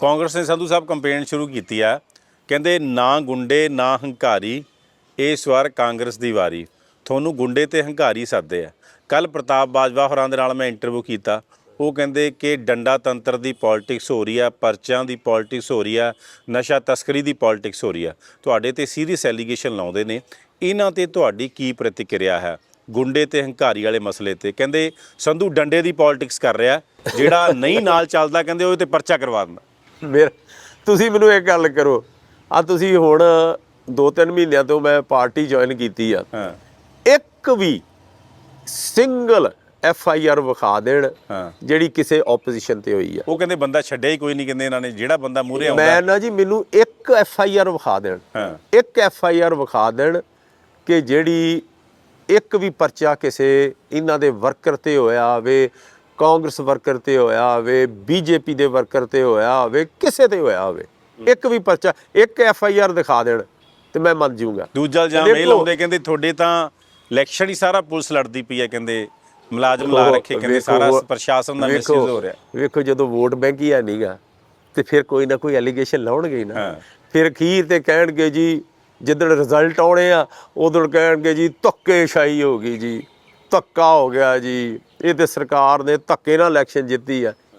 ਕਾਂਗਰਸ ਨੇ ਸੰਧੂ ਸਾਹਿਬ ਕੰਪੇਨ ਸ਼ੁਰੂ ਕੀਤੀ ਆ। ਕਹਿੰਦੇ, ਨਾ ਗੁੰਡੇ, ਨਾ ਹੰਕਾਰੀ, ਇਸ ਵਾਰ ਕਾਂਗਰਸ ਦੀ ਵਾਰੀ। ਤੁਹਾਨੂੰ ਗੁੰਡੇ ਤੇ ਹੰਕਾਰੀ ਸੱਦੇ ਆ। ਕੱਲ ਪ੍ਰਤਾਪ ਬਾਜਵਾ ਹੋਰਾਂ ਦੇ ਨਾਲ ਮੈਂ ਇੰਟਰਵਿਊ ਕੀਤਾ। ਉਹ ਕਹਿੰਦੇ ਕਿ ਡੰਡਾ ਤੰਤਰ ਦੀ ਪੋਲਿਟਿਕਸ ਹੋ ਰਹੀ ਆ, ਪਰਚਿਆਂ ਦੀ ਪੋਲਿਟਿਕਸ ਹੋ ਰਹੀ ਆ, ਨਸ਼ਾ ਤਸਕਰੀ ਦੀ ਪੋਲਿਟਿਕਸ ਹੋ ਰਹੀ ਆ। ਤੁਹਾਡੇ ਤੇ ਸੀਰੀਅਸ ਐਲੀਗੇਸ਼ਨ ਲਾਉਂਦੇ ਨੇ। ਇਹਨਾਂ ਤੇ ਤੁਹਾਡੀ ਕੀ ਪ੍ਰਤੀਕਿਰਿਆ ਹੈ ਗੁੰਡੇ ਤੇ ਹੰਕਾਰੀ ਵਾਲੇ ਮਸਲੇ ਤੇ? ਕਹਿੰਦੇ, ਸੰਧੂ ਡੰਡੇ ਦੀ ਪੋਲਿਟਿਕਸ ਕਰ ਰਿਹਾ। ਜਿਹੜਾ ਨਹੀਂ ਨਾਲ ਚੱਲਦਾ, ਕਹਿੰਦੇ ਉਹ ਤੇ ਪਰਚਾ ਕਰਵਾ ਦਿੰਦਾ। ਮੇਰਾ ਤੁਸੀਂ ਮੈਨੂੰ ਇੱਕ ਗੱਲ ਕਰੋ। ਆ ਤੁਸੀਂ ਹੁਣ 2-3 ਮਹੀਨਿਆਂ ਤੋਂ ਮੈਂ ਪਾਰਟੀ ਜੁਆਇਨ ਕੀਤੀ ਆ। ਹਾਂ। ਇੱਕ ਵੀ ਸਿੰਗਲ ਐਫ ਆਈ ਆਰ ਵਿਖਾ ਦੇਣ ਜਿਹੜੀ ਕਿਸੇ ਆਪੋਜੀਸ਼ਨ ਤੇ ਹੋਈ ਆ। ਉਹ ਕਹਿੰਦੇ ਬੰਦਾ ਛੱਡਿਆ ਹੀ ਕੋਈ ਨਹੀਂ ਕਹਿੰਦੇ ਇਹਨਾਂ ਨੇ। ਜਿਹੜਾ ਬੰਦਾ ਮੂਰੇ ਆਉਂਦਾ। ਮੈਂ ਨਾ ਜੀ ਮੈਨੂੰ ਇੱਕ ਐਫ ਆਈ ਆਰ ਵਿਖਾ ਦੇਣ। ਇੱਕ ਐਫ ਆਈ ਆਰ ਵਿਖਾ ਦੇਣ ਕਿ ਜਿਹੜੀ ਇੱਕ ਵੀ ਪਰਚਾ ਕਿਸੇ ਇਹਨਾਂ ਦੇ ਵਰਕਰ ਤੇ ਹੋਇਆ ਹੋਵੇ ਕਾਂਗਰਸ ਵਰਕਰ ਤੇ ਹੋਇਆ ਹੋਵੇ ਬੀਜੇਪੀ ਦੇ ਵਰਕਰ ਤੇ ਹੋਇਆ ਹੋਵੇ ਕਿਸੇ ਤੇ ਹੋਇਆ ਹੋਵੇ ਇੱਕ ਵੀ ਪਰਚਾ ਇੱਕ ਐਫ ਆਈ ਆਰ ਦਿਖਾ ਦੇਣ ਤੇ ਮੈਂ ਮੰਨ ਜਾਊਂਗਾ। ਦੂਜਾ ਇਲਜ਼ਾਮ ਇਹ ਲਾਉਂਦੇ ਕਹਿੰਦੇ ਤੁਹਾਡੇ ਤਾਂ ਇਲੈਕਸ਼ਨ ਹੀ ਸਾਰਾ ਪੁਲਿਸ ਲੜਦੀ ਪਈ ਹੈ ਕਹਿੰਦੇ ਮੁਲਾਜ਼ਮ ਲਾ ਰੱਖੇ ਕਹਿੰਦੇ ਸਾਰਾ ਪ੍ਰਸ਼ਾਸਨ ਦਾ ਮਿਸਯੂਜ਼ ਹੋ ਰਿਹਾ। ਵੇਖੋ ਜਦੋਂ ਵੋਟ ਬੈਂਕ ਹੀ ਹੈ ਨਹੀਂਗਾ ਤੇ ਫਿਰ ਕੋਈ ਨਾ ਕੋਈ ਐਲੀਗੇਸ਼ਨ ਲਾਉਣਗੇ ਨਾ। ਫਿਰ ਅਖੀਰ ਤੇ ਕਹਿਣਗੇ ਜੀ ਜਿੱਦਣ ਰਿਜ਼ਲਟ ਆਉਣੇ ਆ ਉਦੋਂ ਕਹਿਣਗੇ ਜੀ ਧੱਕੇਸ਼ਾਹੀ ਹੋ ਗਈ ਜੀ। ਧੱਕਾ ਹੋ ਗਿਆ ਜੀ। ਇਹ ਤੇ ਸਰਕਾਰ ਨੇ ਧੱਕੇ ਨਾਲ ਇਲੈਕਸ਼ਨ ਜਿੱਤੀ ਆ।